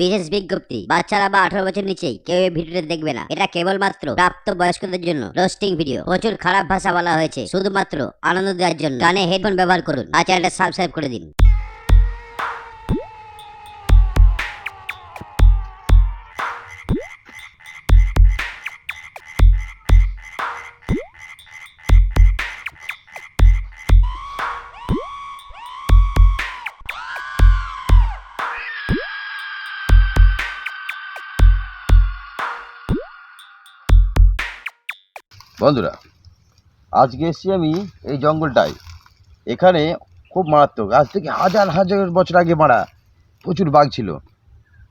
বিশেষ বিজ্ঞপ্তি, বাচ্চারা বা আঠারো বছর নিচেই কেউ এই ভিডিওটা দেখবে না। এটা কেবলমাত্র প্রাপ্ত বয়স্কদের জন্য রোস্টিং ভিডিও। প্রচুর খারাপ ভাষা বলা হয়েছে, শুধুমাত্র আনন্দ দেওয়ার জন্য। কানে হেডফোন ব্যবহার করুন, আর চ্যানেলটা সাবস্ক্রাইব করে দিন। বন্ধুরা, আজকে এসেছি আমি এই জঙ্গলটায়। এখানে খুব মারাত্মক, আজ থেকে হাজার হাজার বছর আগে মারা প্রচুর বাঘ ছিল।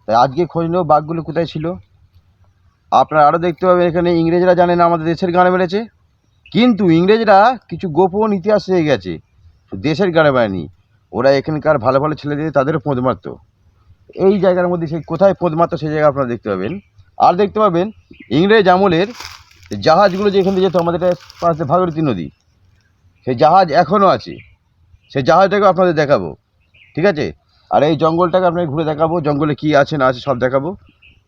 তাই আজকে খোঁজ নেব বাঘগুলো কোথায় ছিল। আপনারা আরও দেখতে পাবেন, এখানে ইংরেজরা জানে না আমাদের দেশের গানে মেরেছে কিন্তু ইংরেজরা কিছু গোপন ইতিহাস হয়ে গেছে। দেশের গানে বেড়ায়নি ওরা এখানকার ভালো ভালো ছেলেদের তাদেরও পোঁদ মারত। এই জায়গার মধ্যে সেই কোথায় পোঁদ মারত সেই জায়গা আপনারা দেখতে পাবেন। আর দেখতে পাবেন, ইংরেজ আমলের জাহাজগুলো যে এখান থেকে যেত, আমাদের পাশে ভাগীরথী নদী। সেই জাহাজ এখনও আছে। সেই জাহাজটাকে আপনাদের দেখাবো। ঠিক আছে? আর এই জঙ্গলটাকে আপনাকে ঘুরে দেখাবো, জঙ্গলে কী আছে, না আছে সব দেখাবো।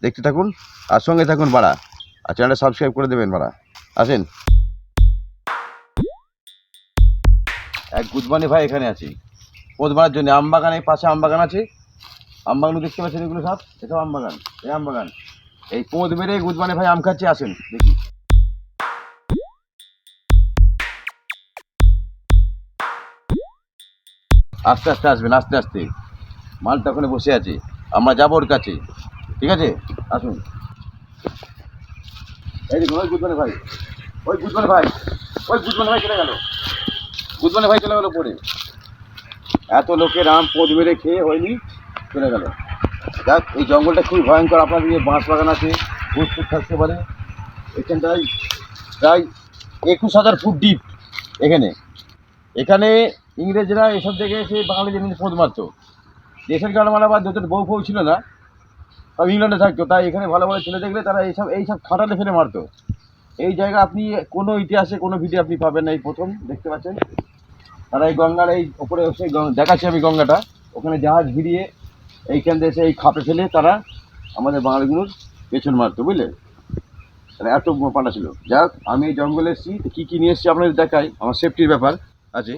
দেখতে থাকুন। আর সঙ্গে থাকুন বাড়া। আর চ্যানেলটা সাবস্ক্রাইব করে দেবেন বাড়া। আসেন। এক গুদমানি ভাই এখানে আছে। পোদ মারার জন্য আম বাগান, এই পাশে আম বাগান আছে। আম বাগান দেখতে পাচ্ছেন এগুলো সব? এসব আম বাগান। এই আম বাগান। এই পোঁদ মেরে গুদমানি ভাই আম খাচ্ছে, আসেন, দেখি। আস্তে আস্তে আসবেন, আস্তে আস্তে। মালটা ওখানে বসে আছে। আমরা যাব ওর কাছে। ঠিক আছে? আসুন। এই ভাই। ওই ভাই। ওই ভাই চলে গেল। ভাই চলে গেল পড়ে এত লোকের আম পোদ মেরে খেয়ে হয়নি, চলে গেল। যাক, এই জঙ্গলটা খুবই ভয়ঙ্কর। আপনাদের যে বাঁশ বাগান আছে ফুট থাকতে পারে। এখানটায় প্রায় একুশ হাজার ফুট ডিপ এখানে। এখানে ইংরেজরা এসব থেকে এসে বাঙালি জমি পোঁদ মারত। দেশের গান মারা বা যত বউ ফৌ ছিল না, সব ইংল্যান্ডে থাকতো। তাই এখানে ভালো ভালো ছেলে দেখলে তারা এইসব এইসব খাটালে ফেলে মারতো। এই জায়গা আপনি কোনো ইতিহাসে কোনো ভিডিও আপনি পাবেন না, এই প্রথম দেখতে পাচ্ছেন। তারা এই গঙ্গার এই ওপরে সেই দেখাচ্ছি আমি গঙ্গাটা। ওখানে জাহাজ ভিড়িয়ে এইখান থেকে এই খাপে ফেলে তারা আমাদের বাঙালিগুলোর পেছন মারতো, বুঝলে? তাহলে এত পাটা ছিল। যাক আমি এই জঙ্গলে এসেছি, কী কী নিয়ে এসেছি আপনাদের দেখাই। আমার সেফটির ব্যাপার আছে।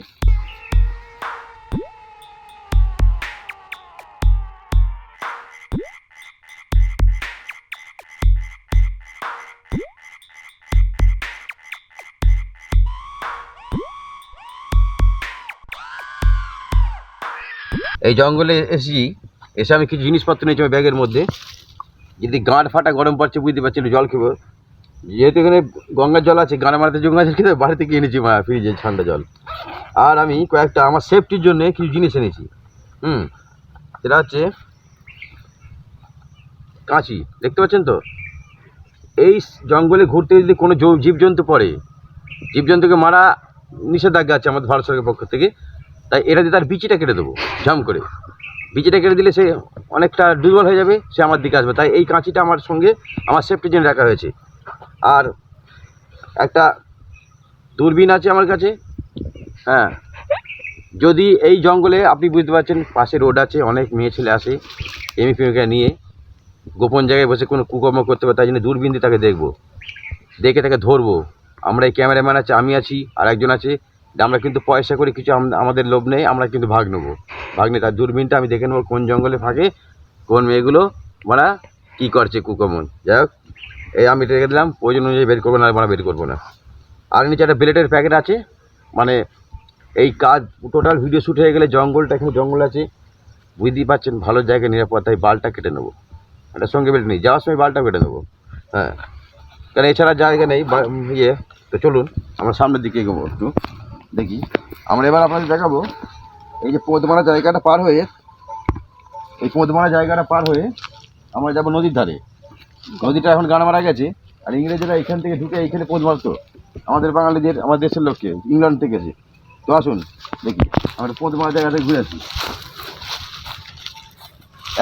এই জঙ্গলে এসেছি, এসে আমি কিছু জিনিসপত্র নিয়েছি আমার ব্যাগের মধ্যে। যদি গাঁট ফাটা গরম পড়ছে, বুঝতে পারছি না, জল খেবো। যেহেতু এখানে গঙ্গার জল আছে গানে মারাতে গঙ্গা জল খেতে বাড়ি থেকে এনেছি মা, ফ্রিজে ঠান্ডা জল। আর আমি কয়েকটা আমার সেফটির জন্য কিছু জিনিস এনেছি। হুম, সেটা হচ্ছে কাঁচি, দেখতে পাচ্ছেন তো? এই জঙ্গলে ঘুরতে যদি কোনো জীবজন্তু পড়ে, জীবজন্তুকে মারা নিষেধাজ্ঞা আছে আমাদের ভারত সরকারের পক্ষ থেকে তাই এটা দিয়ে তার বিচিটা কেটে দেবো, ঝাম করে। বিচিটা কেটে দিলে সে অনেকটা দুর্বল হয়ে যাবে, সে আমার দিকে আসবে। তাই এই কাঁচিটা আমার সঙ্গে আমার সেফটির জন্য রাখা হয়েছে। আর একটা দূরবীন আছে আমার কাছে। হ্যাঁ। যদি এই জঙ্গলে আপনি বুঝতে পারছেন, পাশে রোড আছে, অনেক মেয়ে ছেলে আসে এমি প্রেমিকা নিয়ে। গোপন জায়গায় বসে কোনো কুকর্ম করতে পারে তাই জন্য দূরবীন দিয়ে তাকে দেখব। দেখে তাকে ধরবো। আমরা এই ক্যামেরাম্যান আছে, আমি আছি আর একজন আছে। আমরা কিন্তু পয়সা করে কিছু আম- আমাদের লোভ নেই, আমরা কিন্তু ভাগ নেব। ভাগ নিয়ে তার দূরবীনটা আমি দেখে নেব কোন জঙ্গলে ফাঁকে, কোন মেয়েগুলো মানে কী করছে কুকর্ম যাই হোক, এই আমি রেখে দিলাম, প্রয়োজন অনুযায়ী বের করব না আমরা বের করব না। আর নিচে একটা ব্লেডের প্যাকেট আছে মানে এই কাজ টোটাল ভিডিও শ্যুট হয়ে গেলে জঙ্গলটা এখানে জঙ্গল আছে। বুঝতেই পারছেন, ভালো জায়গায় নিরাপত্তায় বালটা কেটে নেব। একটা সঙ্গে বেল্ট নেই, যাওয়ার সময় বালটা কেটে নেব। হ্যাঁ কারণ এছাড়া জায়গা নেই ইয়ে তো চলুন, আমরা সামনের দিকে এগোবো একটু। দেখি। আমরা এবার আপনাদের দেখাবো। এই যে পোদমারা জায়গাটা পার হয়ে, এই পোদমারা জায়গাটা পার হয়ে আমরা যাব নদীর ধারে। নদীটা এখন গান মারা গেছে, আর ইংরেজরা এখান থেকে ঢুকে এইখানে পোদ মারতো আমাদের বাঙালিদের, আমাদের দেশের লোককে, ইংল্যান্ড থেকে এসে। তো আসুন, দেখি। আমরা পোদ মারা জায়গাটা ঘুরে আসি।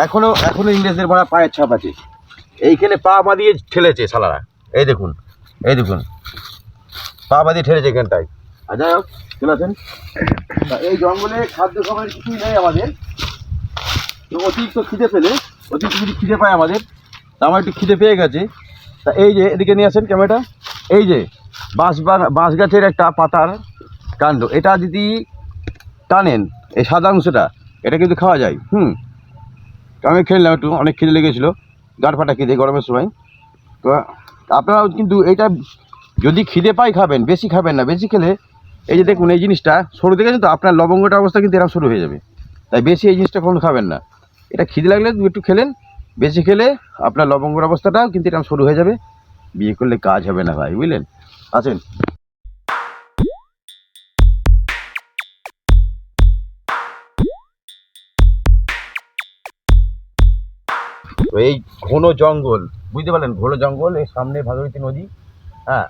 এখনও এখনও ইংরেজদের মারা পায়ের ছাপ আছে। এইখানে পা বাঁধিয়ে ঠেলেছে সালারা। এই দেখুন এই দেখুন। পা বাঁধিয়ে ঠেলেছে এখানটায়। আর যাই হোক, চলে আসেন। এই জঙ্গলে খাদ্য খাবার কিছুই নেই আমাদের? তো অতিরিক্ত খিদে পেলে অতি যদি খিদে পায় আমাদের, তা আমার একটু খিদে পেয়ে গেছে। তা এই যে, এদিকে নিয়ে আসেন ক্যামেরাটা। এই যে, বাঁশ বাঁশ গাছের একটা পাতার কাণ্ড। এটা যদি টানেন, এই সাদা অংশটা, এটা কিন্তু খাওয়া যায়। হুম। আমি খেললাম একটু, অনেক খিদে লেগেছিলো। গাঁট ফাটা খিদে গরমের সময়। তো আপনারাও কিন্তু এটা যদি খিদে পাই খাবেন, বেশি খাবেন না, বেশি খেলে এই যে দেখুন, এই জিনিসটা সরু দেখেছেন তো আপনার লবঙ্গটা অবস্থা কিন্তু এরকম শুরু হয়ে যাবে। তাই বেশি এই জিনিসটা কখনো খাবেন না। এটা খিদে লাগলে একটু খেলেন, বেশি খেলে আপনার লবঙ্গর অবস্থাটাও কিন্তু এরকম শুরু হয়ে যাবে। বিয়ে করলে কাজ হবে না ভাই, বুঝলেন? আছেন তো এই ঘন জঙ্গল, বুঝতে পারলেন? ঘন জঙ্গল, এই সামনে ভাগীরথী নদী হ্যাঁ?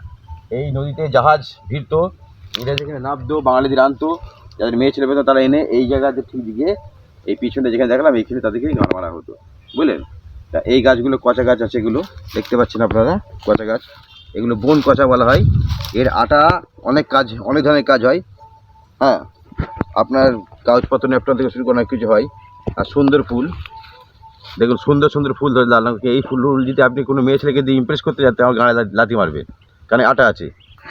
এই নদীতে জাহাজ ভিড়তো এরা যেখানে নামতো বাঙালিদের আনতো, যাদের মেয়ে ছেলে পেতো তারা এনে এই জায়গাতে ঠিক দিকে, এই পিছনে যেখানে দেখলাম এইখানে তাদেরকে গান মারা হতো, বুঝলেন? তা এই গাছগুলো কচা গাছ আছে এগুলো, দেখতে পাচ্ছেন আপনারা, কচা গাছ। এগুলো বন কচা বলা হয়। এর আটা অনেক কাজ, অনেক ধরনের কাজ হয়। হ্যাঁ আপনার কাগজপত্র ন্যাপটন থেকে শুরু করে অনেক কিছু হয়। আর সুন্দর ফুল। দেখুন, সুন্দর সুন্দর ফুল ধরে লাল। এই ফুল যদি আপনি কোনো মেয়ে ছেলেকে দিয়ে ইমপ্রেস করতে যাতে আমার গাড়ে লাথি মারবে, কারণ আটা আছে।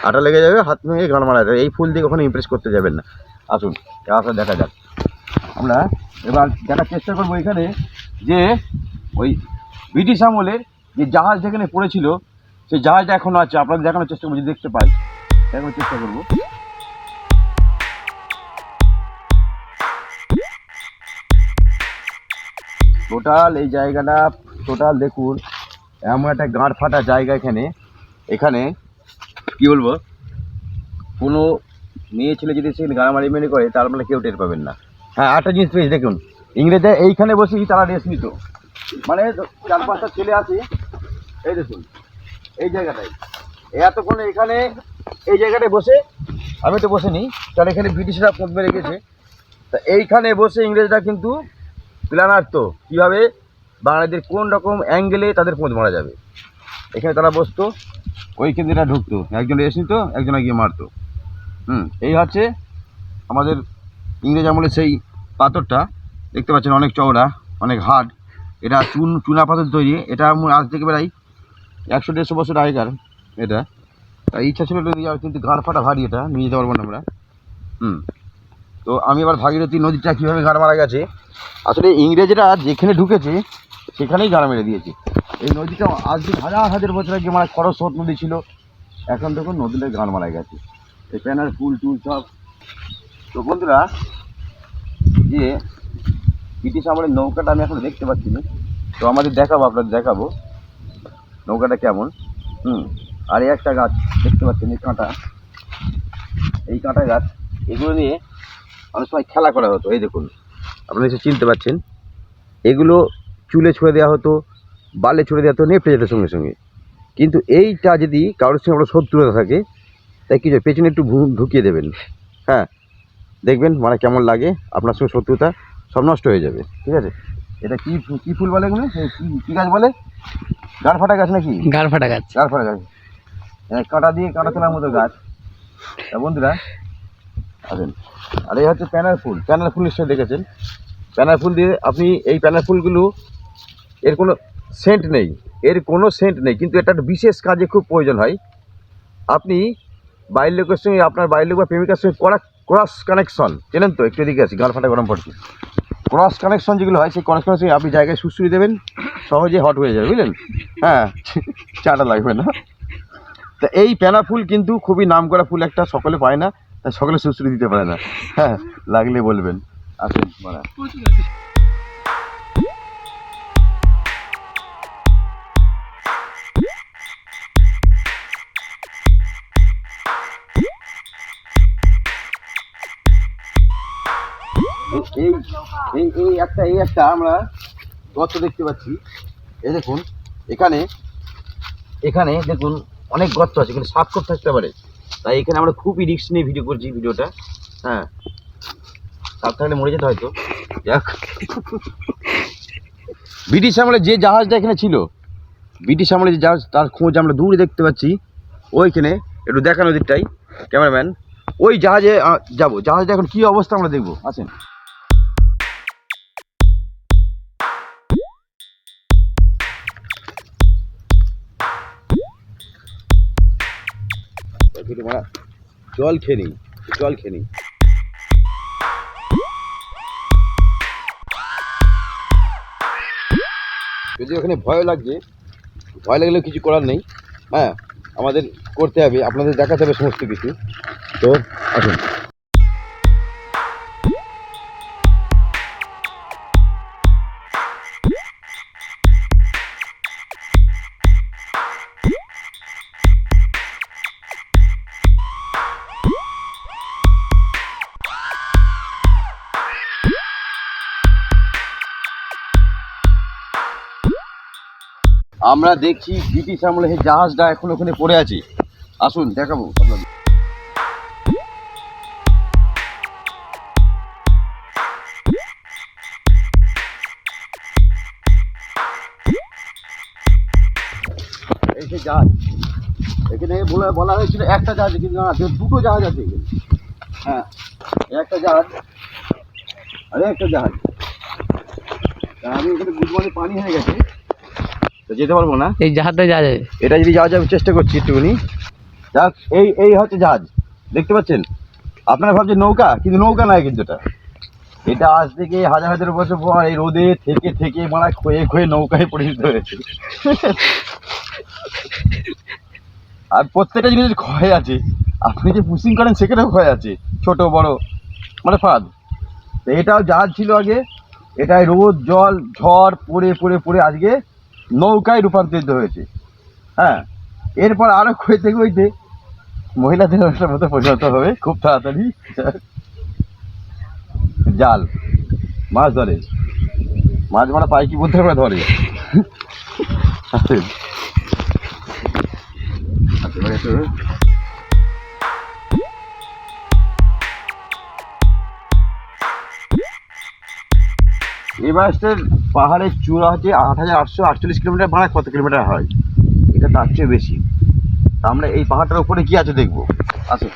আটা লেগে যাবে, হাত ভেঙে গান মারা যাবে। এই ফুল দিয়ে কখনো ইমপ্রেস করতে যাবেন না। আসুন আসা দেখা যাক। আমরা এবার দেখার চেষ্টা করব এখানে যে ওই ব্রিটিশ আমলের যে জাহাজ যেখানে পড়েছিল, সেই জাহাজটা এখনও আছে। আপনাদের দেখানোর চেষ্টা করব, যদি দেখতে পাই। দেখানোর চেষ্টা করব। টোটাল এই জায়গাটা টোটাল দেখুন, এমন একটা গাঁট ফাটা জায়গা এখানে। এখানে কি বলব? কোনো মেয়ে ছেলে যদি সেখানে গাড়ামারি মেনে করে, তার মানে কেউ টের পাবেন না। হ্যাঁ একটা জিনিস পেয়েছি, দেখুন। ইংরেজে এইখানে বসেই তারা রেস্ট নিত? মানে চার পাঁচটা ছেলে আছে, এই দেখুন, এই জায়গাটায়। এতক্ষণ এখানে, এই জায়গাটায় বসে, আমি তো বসে নিই, কারণ এখানে ব্রিটিশরা পোঁত মেরে গেছে। তা এইখানে বসে ইংরেজরা কিন্তু প্ল্যান আঁকতো কীভাবে? বাঙালিদের কোন রকম অ্যাঙ্গেলে তাদের পোঁত মারা যাবে। এখানে তারা বসতো ওই কেন্দ্রটা ঢুকতো। একজন এসে নিত, একজন গিয়ে মারতো। হুম, এই হচ্ছে আমাদের ইংরেজ আমলের সেই পাথরটা। দেখতে পাচ্ছেন অনেক চওড়া, অনেক হার্ড। এটা চুন, চুনা পাথর তৈরি। এটা আজ থেকে প্রায় একশো দেড়শো বছর আগেকার এটা। তাই ইচ্ছা ছিল নিয়ে যাওয়ার কিন্তু গাঁড় ফাটা ভারী এটা, নিয়ে যেতে পারব না আমরা। হুম, তো আমি এবার ভাগীরথী নদীটা কীভাবে গাড় মারা গেছে, আসলে ইংরেজরা যেখানে ঢুকেছে, সেখানেই গাড়া মেরে দিয়েছে। এই নদীটা আজ হাজার হাজার বছর আগে মানে খরস্রোত নদী ছিল। এখন দেখুন নদীটা গান মারা গেছে। এই প্যানার ফুল টুল সব। তো বন্ধুরা, যে ব্রিটিশ আমলের নৌকাটা আমি এখন দেখতে পাচ্ছি না। তো আমাদের দেখাবো, আপনাদের দেখাবো। নৌকাটা কেমন? হুম, আর একটা গাছ দেখতে পাচ্ছেন, এই কাঁটা। এই কাঁটা গাছ, এগুলো নিয়ে অনেক সময় খেলা করা হতো, এই দেখুন। আপনারা এসে চিনতে পারছেন এগুলো চুলে ছুঁড়ে দেওয়া হতো বালে ছুঁড়ে দেওয়া হতো নেপড়ে যেত সঙ্গে সঙ্গে। কিন্তু এইটা যদি কারোর সঙ্গে আমরা শত্রুতা থাকে তাই কিছু পেছনে একটু ঢুকিয়ে দেবেন। হ্যাঁ দেখবেন মানে কেমন লাগে আপনার সঙ্গে শত্রুতা সব নষ্ট হয়ে যাবে। ঠিক আছে? এটা কি কি ফুল বলে এগুলো? কি- কি গাছ বলে? গাছ ফাটা গাছ নাকি? গান ফাটা গাছ। গাছ ফাটা গাছ। হ্যাঁ, কাঁটা দিয়ে কাঁটা তোলার মতো গাছ। তা বন্ধুরা আসেন। আর এই হচ্ছে প্যানার ফুল। প্যানার ফুল নিশ্চয়ই দেখেছেন। প্যানার ফুল দিয়ে আপনি এই প্যানার ফুলগুলো এর কোনো সেন্ট নেই। এর কোনো সেন্ট নেই, কিন্তু এটা একটা বিশেষ কাজে খুব প্রয়োজন হয়। আপনি বাইরের লোকের সঙ্গে আপনার বাইরের লোক বা প্রেমিকার সঙ্গে করা ক্রস কানেকশন চেনেন তো? একটু এদিকে আছি গান ফাটা গরম পড়ছে। ক্রস কানেকশন যেগুলো হয়, সেই ক্রস কানেকশন আপনি জায়গায় সুশ্রী দেবেন, সহজে হট হয়ে যাবে, বুঝলেন? হ্যাঁ চাটা লাগবে না। তা এই প্যানা ফুল কিন্তু খুবই নাম করা ফুল একটা, সকলে পায় না সকলে সুশ্রী দিতে পারে না। হ্যাঁ লাগলে বলবেন। আসেন, মারা। এই এই এই একটা এই একটা আমরা গর্ত দেখতে পাচ্ছি। এই দেখুন, এখানে এখানে দেখুন অনেক গর্ত আছে এখানে সাপ করে থাকতে পারে। তাই এখানে আমরা খুবই রিস্ক নিয়ে ভিডিও করছি ভিডিওটা। হ্যাঁ। সাপ থাকলে মরে যেতে হয়তো যাক। ব্রিটিশ আমলে যে জাহাজটা এখানে ছিল, ব্রিটিশ আমলে যে জাহাজ, তার খোঁজ আমরা দূরে দেখতে পাচ্ছি। ওইখানে, একটু দেখানো দিকটাই, ক্যামেরাম্যান। ওই জাহাজে যাব। জাহাজটা এখন কী অবস্থা আমরা দেখব? আসেন। একটু মারা। জল খেয়ে নিই জল খেয়ে নিই যদি ওখানে ভয় লাগছে, ভয় লাগলেও কিছু করার নেই। হ্যাঁ আমাদের করতে হবে, আপনাদের দেখাতে হবে সমস্ত কিছু। তো, আসুন। আমরা দেখছি ব্রিটিশ আমলে সেই জাহাজটা এখন ওখানে পড়ে আছে। আসুন, দেখাবো। আপনাদের এই জাহাজ। এখানে বলা বলা হয়েছিল একটা জাহাজ, কিন্তু না দুটো জাহাজ আছে হ্যাঁ একটা জাহাজ আরে একটা জাহাজ। আমি এখানে গুডমানি পানি হয়ে গেছে। তো যেতে পারব না? এই জাহাজটা যা যায় এটা যদি যাওয়া যাবে চেষ্টা করছি একটুখানি যাক এই এই হচ্ছে জাহাজ। দেখতে পাচ্ছেন? আপনারা ভাবছেন নৌকা কিন্তু নৌকা নয় কিন্তু এটা। এটা আজ থেকে হাজার হাজার বছর পর এই রোদে থেকে থেকে মারা ক্ষয়ে ক্ষয়ে নৌকায় পরিণত হয়েছে। আর প্রত্যেকটা জিনিসের ক্ষয় আছে আপনি যে পুশিং করেন সেখানেও ক্ষয় আছে। ছোট বড় মানে ফাঁদ। এটাও জাহাজ ছিল আগে। এটায় রোদ জল ঝড় পড়ে পড়ে পড়ে আজকে নৌকায় রূপান্তরিত হয়েছে। হ্যাঁ এরপর আরও ক্ষয়তে ক্ষয়তে মহিলাদের ব্যবসার মতো পরিণত হবে, খুব তাড়াতাড়ি। জাল, মাছ ধরে। মাছ মারা পাই কি বলতে পারে ধরে। একটু এভারেস্টের পাহাড়ের চূড়া হচ্ছে আট হাজার আটশো আটচল্লিশ কিলোমিটার ভাড়া, কত কিলোমিটার হয়? এটা তার চেয়ে বেশি। আমরা এই পাহাড়টার উপরে কি আছে দেখব? আসুন।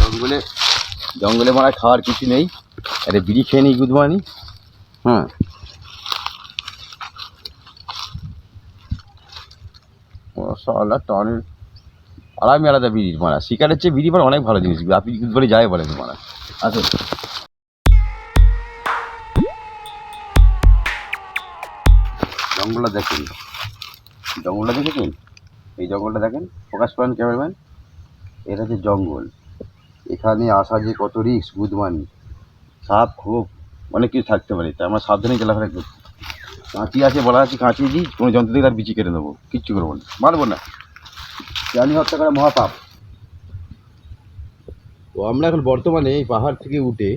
জঙ্গলে জঙ্গলে মারা খাওয়ার কিছু নেই। একটা বিড়ি খেয়ে নিই গুদমানি হ্যাঁ মশালা টনের আরামই আলাদা বিড়ি মারা শিকারের চেয়ে বিড়ি মারা অনেক ভালো জিনিস। আপনি বলে যায় বলেন মারা আসুন। জঙ্গলটা দেখেন। জঙ্গলটা দেখেছেন? এই জঙ্গলটা দেখেন? ফোকাস করেন ক্যামেরাম্যান? এটা হচ্ছে জঙ্গল। এখানে আসা যে কত রিক্স বুধমানি সাপ খুব অনেক কিছু থাকতে পারে। তাই আমরা সাবধানে চলাফেরা করছি কাঁচি আছে, বলা আছে কাঁচি দিই কোনো যন্ত্র দিয়ে তার বিচি কেটে নেব। কিচ্ছু করব না। মারবো না। প্রাণী হত্যা করা মহাপাপ। তো আমরা এখন বর্তমানে এই পাহাড় থেকে উঠে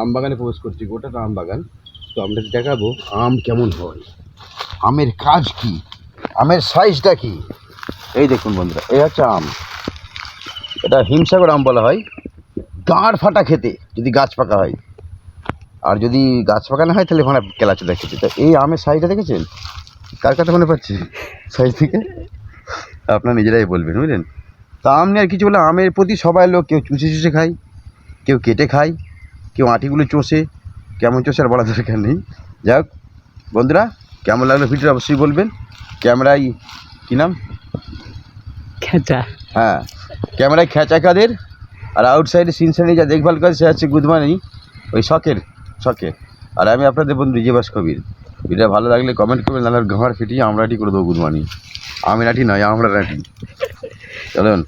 আম বাগানে প্রবেশ করছি, গোটা আম বাগান তো আমরা দেখাবো আম কেমন হয়। আমের কাজ কি? আমের সাইজটা কি? এই দেখুন বন্ধুরা এই হচ্ছে আম। এটা হিমসাগর আম বলা হয়। গাঁড় ফাটা খেতে, যদি গাছ পাকা হয়। আর যদি গাছ পাকা না হয় তাহলে ওখানে কেলাচে দেখেছি তো এই আমের সাইজটা দেখেছেন? কার কথা মনে পাচ্ছি সাইজ থেকে? আপনার নিজেরাই বলবেন বুঝলেন? তা আম নিয়ে আর কিছু বলে আমের প্রতি সবাই লোক কেউ চুষে চুষে খায় কেউ কেটে খায় কেউ আঁটিগুলো চষে কেমন চষে আর বলা দরকার নেই। যাই হোক বন্ধুরা কেমন লাগল ভিডিওটা অবশ্যই বলবেন। ক্যামেরায় কী নাম? খেঁচা। হ্যাঁ ক্যামেরায় খেঁচা কাদের? আর আউটসাইডে সিনসানি যা দেখভাল করে সে হচ্ছে গুদমানি ওই শখের। শখের আর আমি আপনাদের বন্ধু রিজেবাস কবির ভিডিও ভালো লাগলে কমেন্ট করবেন, নাহলে ঘর ফিটিয়ে আমরা করে দেবো গুড মর্নিং আমি নাটি নয়, আমরা নাটি চলুন।